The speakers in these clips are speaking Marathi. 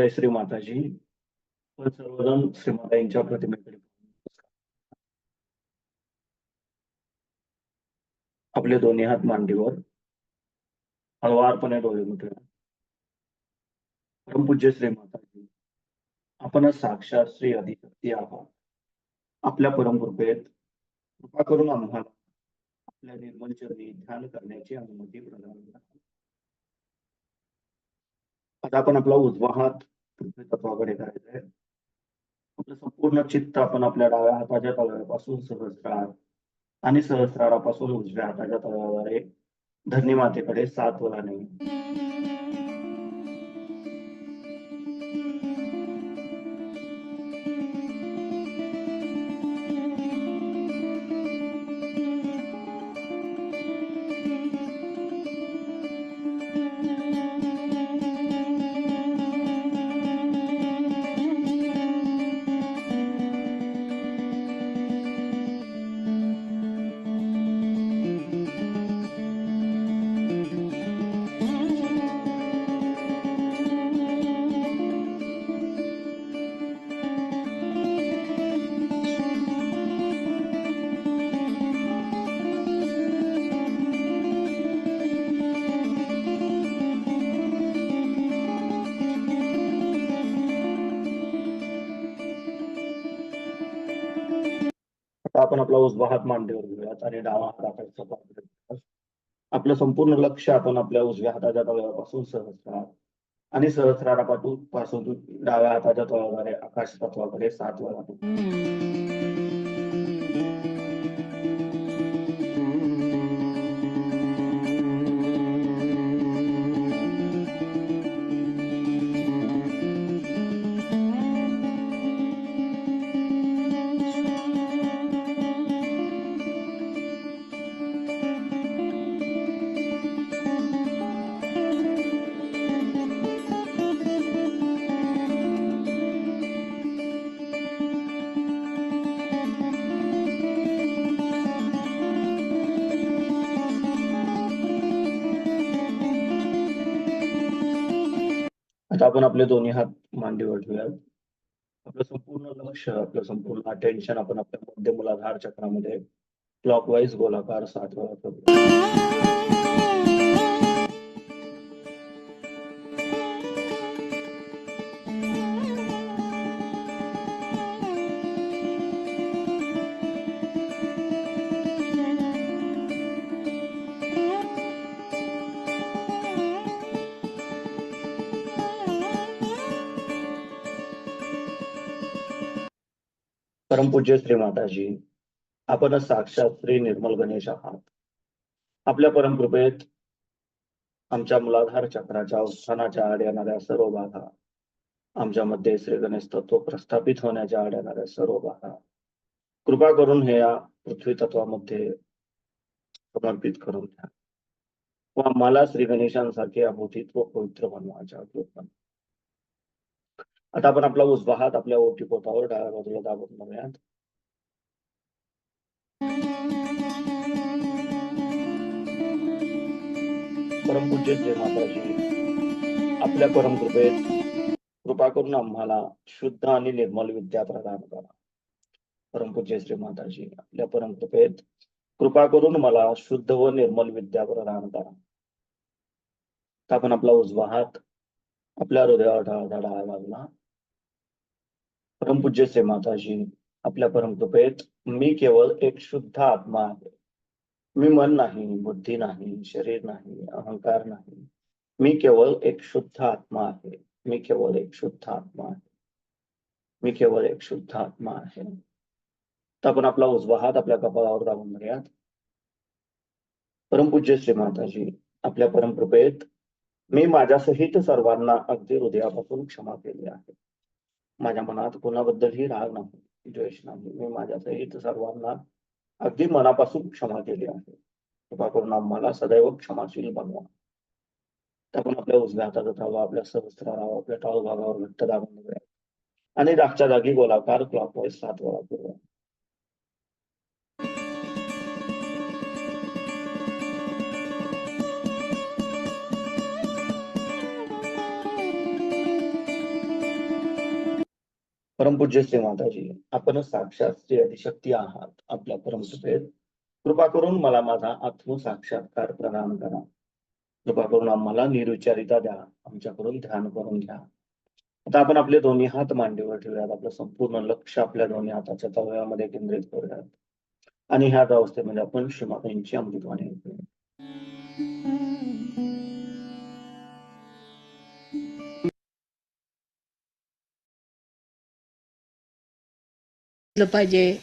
जय श्री माताजी. आपण सर्वजण श्रीमाताईंच्या प्रतिमेकडे आपले दोन्ही हात मांडीवर. हळवारपणे डोळे मिटूया परमपूज्य श्री माताजी आपण साक्षात श्री अधिशक्ती आहात. आपल्या परमकृपेत कृपा करून आम्हाला आपल्या निर्मल चरणी ध्यान करण्याची अनुमती प्रदान करा. आता आपण आपला उजवा हात पृथ्वी तत्वाकडे करायचा आहे आपलं संपूर्ण चित्त आपण आपल्या डाव्या हाताच्या तळव्यापासून सहस्रार आणि सहस्रारापासून उजव्या हाताच्या तळव्याद्वारे धरणी मातेकडे सात वराने आपण आपला उजवा हात मांडीवर घेऊयात आणि डावा हात आकाशाच्या आपलं संपूर्ण लक्ष आपण आपल्या उजव्या हाताच्या तळव्यापासून सहस्रार आणि सहस्रारापासून पासून डाव्या हाताच्या तळव्याद्वारे आकाश तत्वाकडे सात वेळा आता आपण आपले दोन्ही हात मांडीवर ठेवूयात. आपलं संपूर्ण लक्ष आपलं संपूर्ण अटेन्शन आपण आपल्या मध्य मुलाधार चक्रामध्ये क्लॉकवाईज गोलाकार सात वेळा परमपूज्य श्री माताजी आपण साक्षात श्री निर्मल गणेश आहात. आपल्या परमकृपेत आमच्या मुलाधार चक्राच्या उत्थानाच्या आड येणाऱ्या सर्व बाधा आमच्यामध्ये श्री गणेश तत्व प्रस्थापित होण्याच्या आड येणाऱ्या सर्व बाधा कृपा करून हे या पृथ्वी तत्वामध्ये समर्पित करून द्या व आम्हाला श्री गणेशांसारखे अभूतीत पवित्र बनवायच्या कृपा आता आपण आपला उजवा हात आपल्या ओटी पोटावर डाव्या बाजूला दाबून बघूयात. परमपूज्य जय माताजी. आपल्या परमकृपेत कृपा करून आम्हाला शुद्ध आणि निर्मल विद्या प्रदान करा. परमपूज्य श्री माताजी आपल्या परमकृपेत कृपा करून मला शुद्ध व निर्मल विद्या प्रदान करा. तर आपण आपला उजवा हात आपल्या हृदयावर डाळ डाळ बाजूला परमपूज्य श्री माताजी आपल्या परमकृपेत मी केवळ एक शुद्ध आत्मा आहे. मी मन नाही बुद्धी नाही शरीर नाही अहंकार नाही. मी केवळ एक शुद्ध आत्मा आहे. मी केवळ एक शुद्ध आत्मा आहे. मी केवळ एक शुद्ध आत्मा आहे. तर आपण आपला उजवा हात आपल्या कपाळावर दाबून धरूयात. परमपूज्य श्री माताजी आपल्या परमकृपेत मी माझ्यासहित सर्वांना अगदी हृदयापासून क्षमा केली आहे. माझ्या मनात कोणाबद्दलही राग नाही द्वेष नाही. मी माझ्या सहित सर्वांना अगदी मनापासून क्षमा केली आहे. कृपा करून आम्हाला सदैव क्षमाशील बनवा. तर आपण आपल्या उजव्या हाताचा तळवा आपल्या सहस्रारावर आपल्या टाळ भागावर घट्ट दाबून आणि रागच्या जागी गोलाकार क्लॉकवाईज सात वेळा फिरवा परमपूज्य श्री माताजी आपण साक्षात श्री आदिशक्ती आहात. आपल्या परमकृपेत कृपा करून मला माझा आत्मसाक्षात्कार प्रदान करा. कृपा करून आम्हाला निर्विचारिता द्या. आमच्याकडून ध्यान करून घ्या. आता आपण आपले दोन्ही हात मांडीवर ठेवूयात. आपलं संपूर्ण लक्ष आपल्या दोन्ही हाताच्या तळव्यामध्ये केंद्रित करूयात. आणि ह्याच अवस्थेमध्ये आपण श्रीमातांची अमृतवाणी ऐकूया. घेतलं पाहिजे.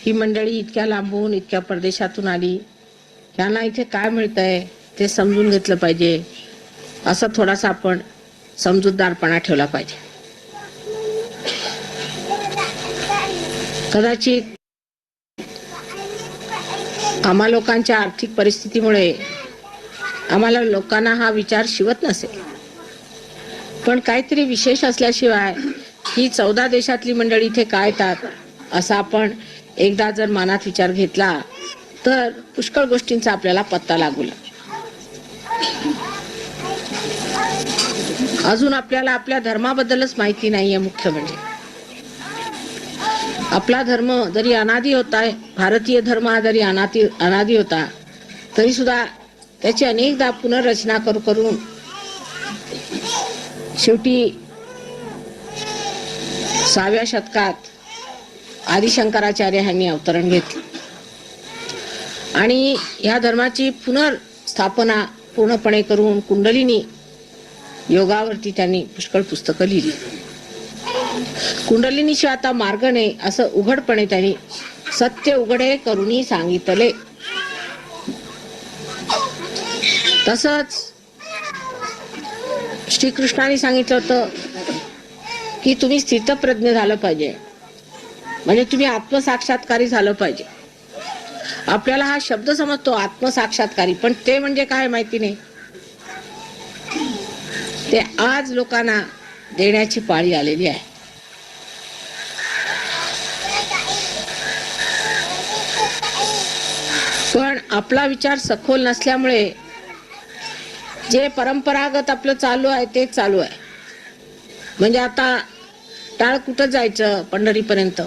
ही मंडळी इतक्या लांबून इतक्या परदेशातून आली. यांना इथे काय मिळतंय ते समजून घेतलं पाहिजे. असा थोडासा आपण समजूतदारपणा ठेवला पाहिजे. कदाचित आम्हा लोकांच्या आर्थिक परिस्थितीमुळे आम्हाला लोकांना हा विचार शिवत नसेल. पण काहीतरी विशेष असल्याशिवाय ही चौदा देशातली मंडळी इथे काय येतात? असा आपण एकदा जर मनात विचार घेतला तर पुष्कळ गोष्टींचा आपल्याला पत्ता लागू अजून आपल्याला आपल्या धर्माबद्दलच माहिती नाहीये मुख्य म्हणजे. आपला धर्म जरी अनादी होता भारतीय धर्म हा जरी अनादी अनादी होता तरी सुद्धा त्याची अनेकदा पुनर्रचना करू करून शेवटी सहाव्या शतकात आदिशंकराचार्य ह्यांनी अवतरण घेतलं. आणि ह्या धर्माची पुनर्स्थापना पूर्णपणे करून कुंडलिनी योगावरती त्यांनी पुष्कळ पुस्तकं लिहिली. कुंडलिनीशिवाय आता मार्ग नाही असं उघडपणे त्यांनी सत्य उघडे करूनही सांगितले. तसंच श्रीकृष्णाने सांगितलं होतं की तुम्ही स्थितप्रज्ञ झालं पाहिजे. म्हणजे तुम्ही आत्मसाक्षात्कारी झालं पाहिजे. आपल्याला हा शब्द समजतो आत्मसाक्षात्कारी. पण ते म्हणजे काय माहिती नाही. ते आज लोकांना देण्याची पाळी आलेली आहे. पण आपला विचार सखोल नसल्यामुळे जे परंपरागत आपलं चालू आहे तेच चालू आहे. म्हणजे आता टाळ कुठं जायचं पंढरीपर्यंत?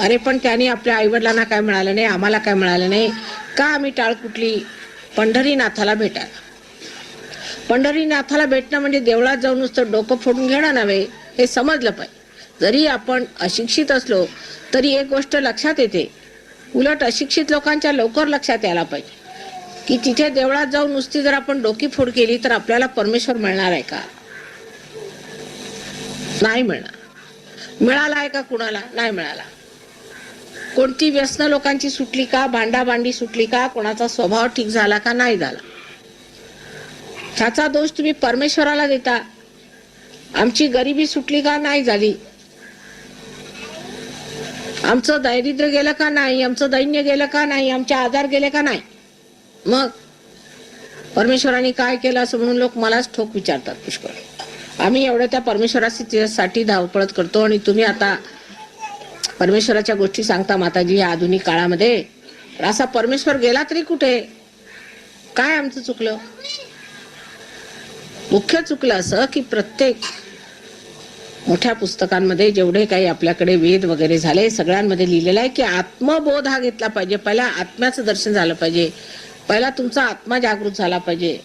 अरे पण त्यांनी आपल्या आईवडिलांना काय मिळालं नाही आम्हाला काय मिळालं नाही? का आम्ही टाळ कुठली पंढरीनाथाला भेटायला? पंढरीनाथाला भेटणं म्हणजे देवळात जाऊन नुसतं डोकं फोडून घेणं नव्हे हे समजलं पाहिजे. जरी आपण अशिक्षित असलो तरी एक गोष्ट लक्षात येते. उलट अशिक्षित लोकांच्या लवकर लक्षात यायला पाहिजे. की तिथे देवळात जाऊन नुसती जर आपण डोकी फोड केली तर आपल्याला परमेश्वर मिळणार आहे का? नाही मिळणार. मिळाला आहे का कुणाला? नाही मिळाला. कोणती व्यसन लोकांची सुटली का? भांडाभांडी सुटली का? कोणाचा स्वभाव ठीक झाला का? नाही झाला. ह्याचा दोष तुम्ही परमेश्वराला देता. आमची गरिबी सुटली का? नाही झाली. आमचं दारिद्र्य गेलं का? नाही. आमचं दैन्य गेलं का? नाही. आमचे आधार गेले का? नाही. मग परमेश्वराने काय केलं असं म्हणून लोक मलाच ठोक विचारतात पुष्कळ. आम्ही एवढ्या त्या परमेश्वरासाठी धावपळत करतो आणि तुम्ही आता परमेश्वराच्या गोष्टी सांगता माताजी या आधुनिक काळामध्ये. असा परमेश्वर गेला तरी कुठे? काय आमचं चुकलं? मुख्य चुकलं असं की प्रत्येक मोठ्या पुस्तकांमध्ये जेवढे काही आपल्याकडे वेद वगैरे झाले सगळ्यांमध्ये लिहिलेलं आहे की आत्मबोध हा घेतला पाहिजे. पहिला आत्म्याचं दर्शन झालं पाहिजे. पहिला तुमचा आत्मा जागृत झाला पाहिजे.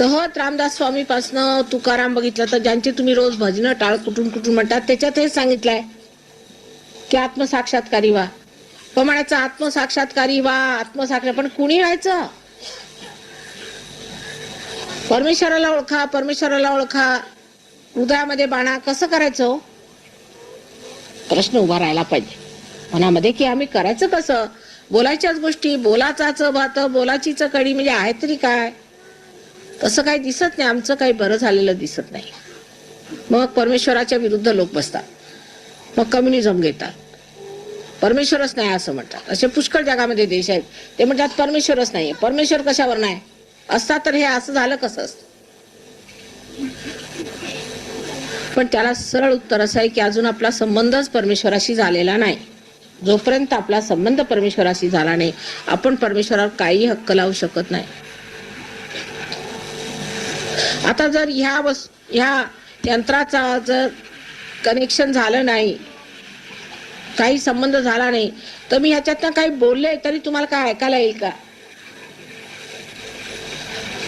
तहत रामदास स्वामीपासनं तुकाराम बघितलं तर ज्यांची तुम्ही रोज भजनं टाळ कुठून कुठून म्हणतात त्याच्यात हेच सांगितलंय. की आत्मसाक्षात्कारी व्हा. पण म्हणायचं आत्मसाक्षात्कारी व्हा आत्मसाक्षात पण कुणी व्हायचं? परमेश्वराला ओळखा परमेश्वराला ओळखा. हृदयामध्ये बाणा कसं करायचं हो? प्रश्न उभा राहायला पाहिजे. मनामध्ये की आम्ही करायचं कसं? बोलायच्याच गोष्टी बोलाचाच भात बोलाचीच कडी म्हणजे आहे तरी काय? तसं काही दिसत नाही. आमचं काही बरं झालेलं दिसत नाही. मग परमेश्वराच्या विरुद्ध लोक बसतात. मग कम्युनिझम घेतात. परमेश्वरच नाही असं म्हणतात. असे पुष्कळ जगामध्ये देश आहेत. ते म्हणतात परमेश्वरच नाही परमेश्वर कशावर नाही? असता तर हे असं झालं कसं असत? पण त्याला सरळ उत्तर असं आहे की अजून आपला संबंधच परमेश्वराशी झालेला नाही. जोपर्यंत आपला संबंध परमेश्वराशी झाला नाही आपण परमेश्वरावर काही हक्क लावू शकत नाही. आता जर ह्या वस ह्या यंत्राचा जर कनेक्शन झालं नाही. काही संबंध झाला नाही. तर मी ह्याच्यातनं काही बोलले तरी तुम्हाला काय ऐकायला येईल का?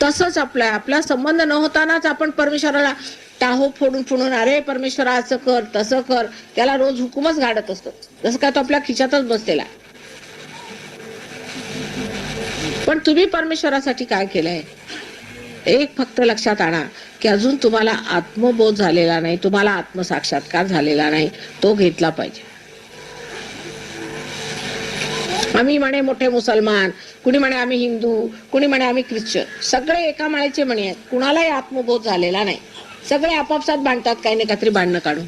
तसंच आपला आपला संबंध न होतानाच आपण परमेश्वराला टाहो फोडून फोडून अरे परमेश्वरा असं कर तसं कर. त्याला रोज हुकूमच गाडत असतो. जसं काय तो आपल्या खिशातच बसलेला पण तुम्ही परमेश्वरासाठी काय केलंय? एक फक्त लक्षात आणा. की अजून तुम्हाला आत्मबोध झालेला नाही तुम्हाला आत्मसाक्षात्कार झालेला नाही तो घेतला पाहिजे. आम्ही म्हणे मोठे मुसलमान कुणी म्हणे आम्ही हिंदू कुणी म्हणे आम्ही ख्रिश्चन सगळे एका माळेचे म्हणे आहेत. कुणालाही आत्मबोध झालेला नाही. सगळे आपापसात बांधतात काही नाही काहीतरी भांडणं काढून.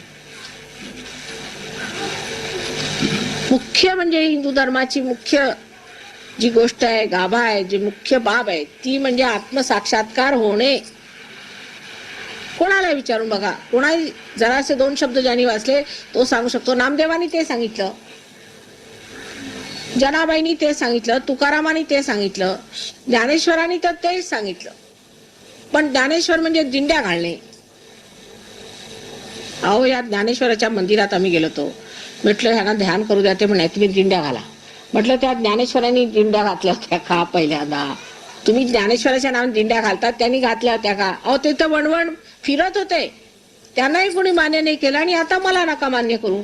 मुख्य म्हणजे हिंदू धर्माची मुख्य जी गोष्ट आहे गाभा आहे जी मुख्य बाब आहे ती म्हणजे आत्मसाक्षात्कार होणे. कोणाला विचारून बघा. कोणाही जरासे दोन शब्द ज्यांनी वाचले तो सांगू शकतो. नामदेवानी ते सांगितलं. जनाबाईंनी ते सांगितलं. तुकारामांनी ते सांगितलं. ज्ञानेश्वरांनी तर तेच सांगितलं. पण ज्ञानेश्वर म्हणजे दिंड्या घालणे. अहो या ज्ञानेश्वराच्या मंदिरात आम्ही गेलो होतो. म्हटलं ह्यांना ध्यान करू द्या. ते म्हणे तुम्ही दिंड्या घाला. म्हटलं त्या ज्ञानेश्वरांनी दिंड्या घातल्या होत्या का पहिल्यांदा? तुम्ही ज्ञानेश्वराच्या नावाने दिंड्या घालतात? त्यांनी घातल्या होत्या का? अहो ते तर वणवण फिरत होते. त्यांनाही कोणी मान्य नाही केलं आणि आता मला नका मान्य करू.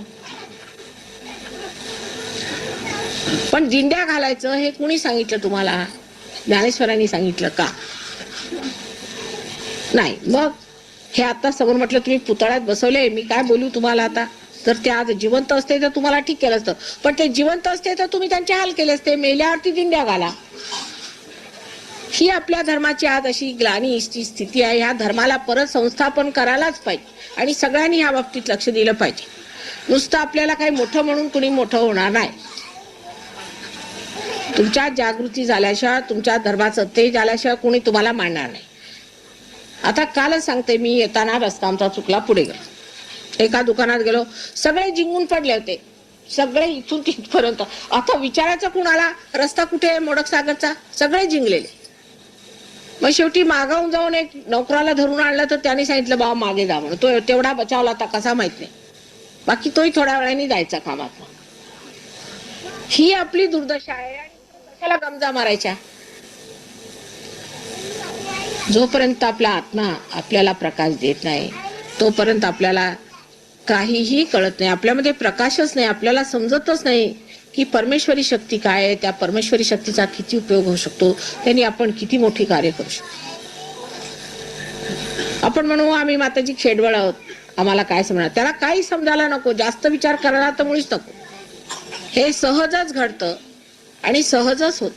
पण दिंड्या घालायचं हे कुणी सांगितलं तुम्हाला? ज्ञानेश्वरांनी सांगितलं का? नाही. मग हे आता समोर म्हटलं तुम्ही पुतळ्यात बसवले मी काय बोलू तुम्हाला आता? तर ते आज जिवंत असते तर तुम्हाला ठीक केलं असतं. पण ते जिवंत असते तर तुम्ही त्यांचे हाल केले असते. मेल्यावरती दिंड्या घाला. ही आपल्या धर्माची आज अशी ग्लानीची स्थिती आहे. ह्या धर्माला परत संस्थापन करायलाच पाहिजे आणि सगळ्यांनी ह्या बाबतीत लक्ष दिलं पाहिजे. नुसतं आपल्याला काही मोठं म्हणून कुणी मोठं होणार नाही. तुमच्या जागृती झाल्याशिवाय तुमच्या धर्माचं तेज आल्याशिवाय कुणी तुम्हाला मानणार नाही. आता कालच सांगते मी येताना रस्ता आमचा चुकला पुढे गेलो. एका दुकानात गेलो. सगळे जिंकून पडले होते. सगळे इथून तिथपर्यंत. आता विचारायचं कुणाला? रस्ता कुठे आहे? मोडक सागरचा सगळे जिंकलेले. मग शेवटी मागावून जाऊन एक नोकराला धरून आणलं तर त्याने सांगितलं बाबा मागे जा म्हणून. तो तेवढा बचावला आता कसा माहीत नाही. बाकी तोही थोड्या वेळाने जायचा कामात. ही आपली दुर्दशा आहे आणि कशाला गमजा मारायच्या? जोपर्यंत आपला आत्मा आपल्याला प्रकाश देत नाही तोपर्यंत आपल्याला काहीही कळत नाही. आपल्यामध्ये प्रकाशच नाही आपल्याला समजतच नाही. की परमेश्वरी शक्ती काय आहे? त्या परमेश्वरी शक्तीचा किती उपयोग होऊ शकतो? त्यांनी आपण किती मोठी कार्य करू शकतो? आपण म्हणू आम्ही माताजी खेडवळ आहोत. आम्हाला काय समजणार? त्याला काही समजायला नको. जास्त विचार करायला तर मुळीच नको. हे सहजच घडतं आणि सहजच होत.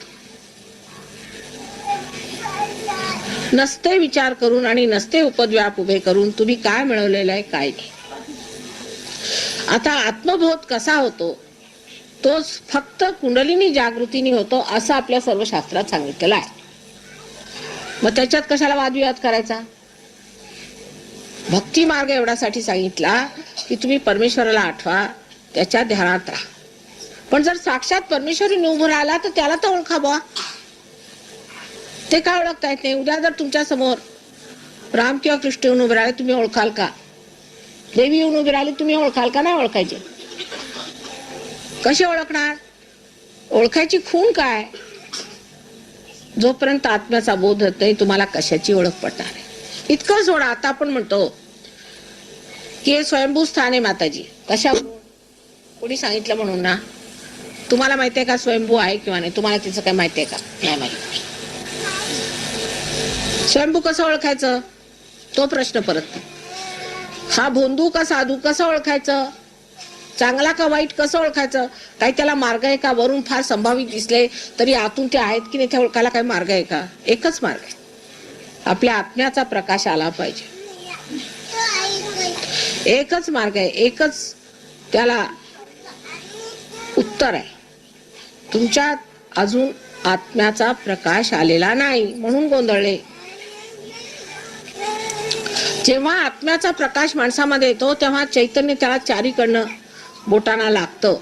नसते विचार करून आणि नसते उपद्व्याप उभे करून तुम्ही काय मिळवलेलं आहे काय नाही. आता आत्मबोध कसा होतो? तोच फक्त कुंडलिनी जागृतीने होतो असं आपल्या सर्व शास्त्रात सांगितलेलं आहे. मग त्याच्यात कशाला वादविवाद करायचा? भक्ती मार्ग एवढ्यासाठी सांगितला की तुम्ही परमेश्वराला आठवा त्याच्या ध्यानात राहा. पण जर साक्षात परमेश्वरी उभं राहिला तर त्याला तर ओळखा बा ते काय ओळखता येत नाही? उद्या जर तुमच्यासमोर राम किंवा कृष्ण येऊन उभे राहिले तुम्ही ओळखाल का? देवी येऊन उभी राहिले तुम्ही ओळखाल का? नाही ओळखायचे. कशी ओळखणार? ओळखायची खूण काय? जोपर्यंत आत्म्याचा बोध होत नाही तुम्हाला कशाची ओळख पडणार आहे? इतकं सोडा आता आपण म्हणतो की हे स्वयंभू स्थान आहे माताजी. कशा कोणी सांगितलं म्हणून ना? तुम्हाला माहितीये का स्वयंभू आहे किंवा नाही? तुम्हाला तिचं काय माहितीये का? नाही माहिती. स्वयंभू कसं ओळखायचं? तो प्रश्न परत हा भोंदू का साधू कसं ओळखायचं? चांगला का वाईट कसं ओळखायचं? काही त्याला मार्ग आहे का? वरून फार संभावित दिसले तरी आतून ते आहेत की नाही त्या ओळखायला काही मार्ग आहे का? एकच मार्ग आहे. आपल्या आत्म्याचा प्रकाश आला पाहिजे. एकच मार्ग आहे. एकच त्याला उत्तर आहे. तुमच्यात अजून आत्म्याचा प्रकाश आलेला नाही म्हणून गोंधळले. जेव्हा आत्म्याचा प्रकाश माणसामध्ये येतो तेव्हा चैतन्य त्याला चारीकडनं बोटाना लागतं.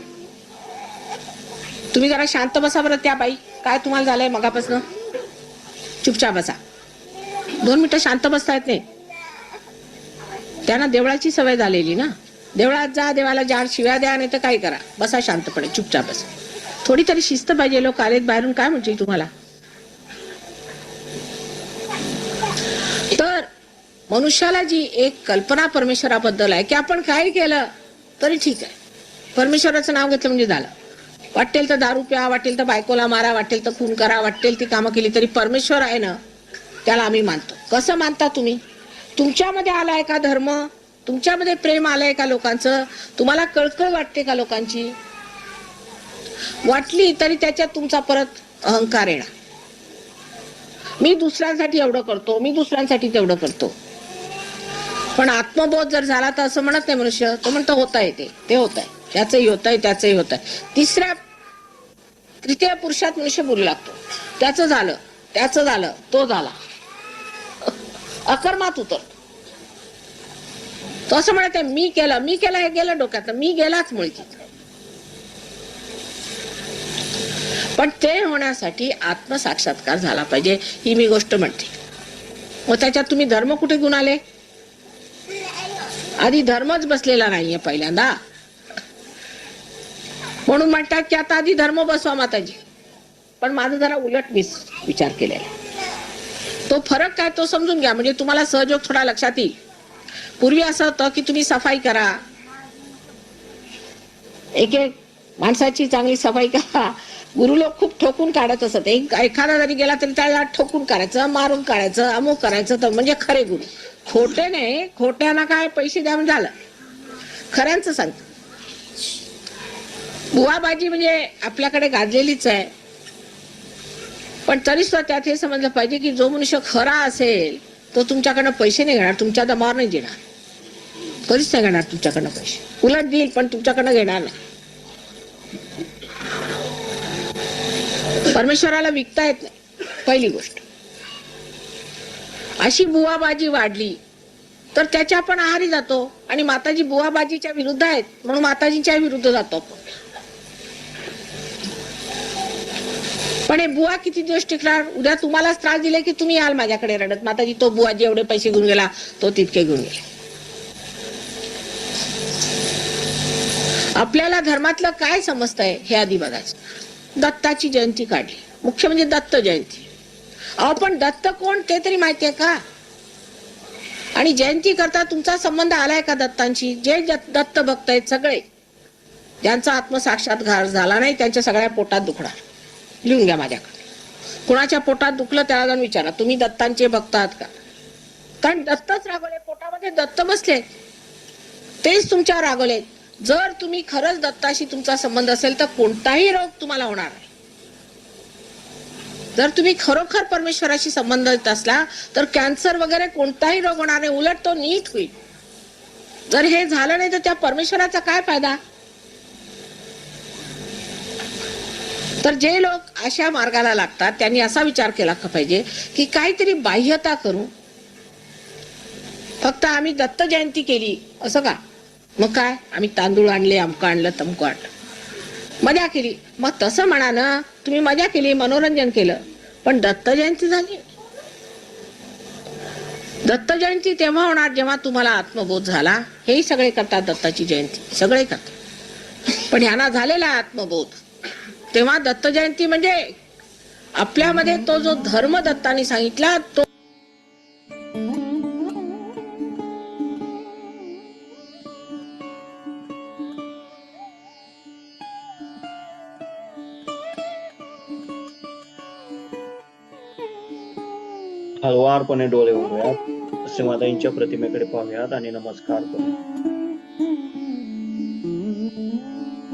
तुम्ही जरा शांत बसा बरं त्या बाई. काय तुम्हाला झालंय मगापासून? चुपचाप बसा. दोन मिनिटं शांत बसता येत नाही. त्यांना देवळाची सवय झालेली ना. देवळात जा देवाला जाड शिव्या द्या नाही तर काय करा. बसा शांतपणे चुपचाप बसा. थोडी तरी शिस्त पाहिजे लोक आलेत बाहेरून. काय म्हणतील तुम्हाला? तर मनुष्याला जी एक कल्पना परमेश्वराबद्दल आहे की आपण काय केलं तरी ठीक आहे. परमेश्वराचं नाव घेतलं म्हणजे झालं. वाटेल तर दारू प्या वाटेल तर बायकोला मारा वाटेल तर खून करा वाटेल ती कामं केली तरी परमेश्वर आहे ना त्याला आम्ही मानतो. कसं मानता तुम्ही? तुमच्यामध्ये आलाय का धर्म? तुमच्यामध्ये प्रेम आलंय का लोकांचं? तुम्हाला कळकळ वाटते का लोकांची? वाटली तरी त्याच्यात तुमचा परत अहंकार येणार. मी दुसऱ्यांसाठी एवढं करतो मी दुसऱ्यांसाठी तेवढं करतो. पण आत्मबोध जर झाला तर असं म्हणत नाही मनुष्य. तो म्हणतो होत आहे ते. ते होत आहे त्याचंही होत आहे त्याचंही होत आहे तिसऱ्या तृतीय पुरुषात मनुष्य बोलू लागतो. त्याचं झालं त्याचं झालं तो झाला. अकर्मात उतर. तो असं म्हणत आहे मी केलं मी केलं हे गेलं डोक्यात मी गेलाच मुळकी पण ते होण्यासाठी आत्मसाक्षात्कार झाला पाहिजे ही मी गोष्ट म्हणते. मग त्याच्यात तुम्ही धर्म कुठे घेऊन आले? आधी धर्मच बसलेला नाहीये पहिल्यांदा. म्हणून म्हणतात की आता आधी धर्म बसवा माताजी. पण माझं जरा उलट मी विचार केलेला. तो फरक काय तो समजून घ्या. म्हणजे तुम्हाला सहयोग थोडा लक्षात येईल. पूर्वी असं होतं की तुम्ही सफाई करा. एक एक माणसाची चांगली सफाई करा. गुरु लोक खूप ठोकून काढत असत. एक एखादा जरी गेला तरी त्याला ठोकून काढायचं मारून काढायचं अमुक करायचं तर म्हणजे खरे गुरु. खोटे नाही खोट्यांना काय पैसे द्या झालं? खऱ्यांचं सांग बुवाबाजी म्हणजे आपल्याकडे गाजलेलीच आहे. पण तरी सुद्धा त्यात हे समजलं पाहिजे की जो मनुष्य खरा असेल तो तुमच्याकडनं पैसे नाही घेणार तुमच्या दमावर नाही देणार. कधीच नाही घेणार तुमच्याकडनं पैसे. उलट देईल पण तुमच्याकडनं घेणार नाही. परमेश्वराला विकता येत नाही. पहिली गोष्ट. अशी बुवाबाजी वाढली तर त्याच्या आपण आहारी जातो आणि माताजी बुवाबाजीच्या विरुद्ध आहेत म्हणून माताजीच्या विरुद्ध जातो आपण. पण हे बुवा किती दिवस टिकणार? उद्या तुम्हालाच त्रास दिले की तुम्ही याल माझ्याकडे रडत. माताजी तो बुवा जेवढे पैसे घेऊन गेला तो तितके घेऊन गेला. आपल्याला धर्मातलं काय समजतंय हे आधी बघायचं. दत्ताची जयंती काढली. मुख्य म्हणजे दत्त जयंती. अहो पण दत्त कोण? ते तरी माहितीये का? आणि जयंती करता तुमचा संबंध आलाय का दत्तांशी? जे दत्त भक्त आहेत सगळे. ज्यांचा आत्मसाक्षात्कार झाला नाही त्यांच्या सगळ्या पोटात दुखणार. लिहून घ्या माझ्याकडे. कुणाच्या पोटात दुखलं त्याला जाऊन विचारा. तुम्ही दत्तांचे भक्त आहात का? कारण दत्तच रागवले. पोटामध्ये दत्त बसले. तेच तुमच्या रागवले. जर तुम्ही खरंच दत्ताशी तुमचा संबंध असेल तर कोणताही रोग तुम्हाला होणार नाही. जर तुम्ही खरोखर परमेश्वराशी संबंधित असला तर कॅन्सर वगैरे कोणताही रोग होणार नाही उलट तो नीट होईल. जर हे झालं नाही तर त्या परमेश्वराचा काय फायदा? तर जे लोक अशा मार्गाला लागतात त्यांनी असा विचार केला का पाहिजे की काहीतरी बाह्यता करू. फक्त आम्ही दत्त जयंती केली असं का? मग काय? आम्ही तांदूळ आणले अमकं आणलं तमकं आणलं. मजा केली. मग तसं म्हणा ना तुम्ही मजा केली मनोरंजन केलं. पण दत्त जयंती झाली. दत्त जयंती तेव्हा होणार जेव्हा तुम्हाला आत्मबोध झाला. हेही सगळे करतात दत्ताची जयंती. सगळे करतात. पण यांना झालेला आहे आत्मबोध. तेव्हा दत्त जयंती म्हणजे आपल्यामध्ये तो जो धर्म दत्ताने सांगितला तो हळवारपणे डोळे उघडूयात. श्रीमाताईंच्या प्रतिमेकडे पाहूयात आणि नमस्कार करू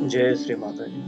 जय श्री माताजी.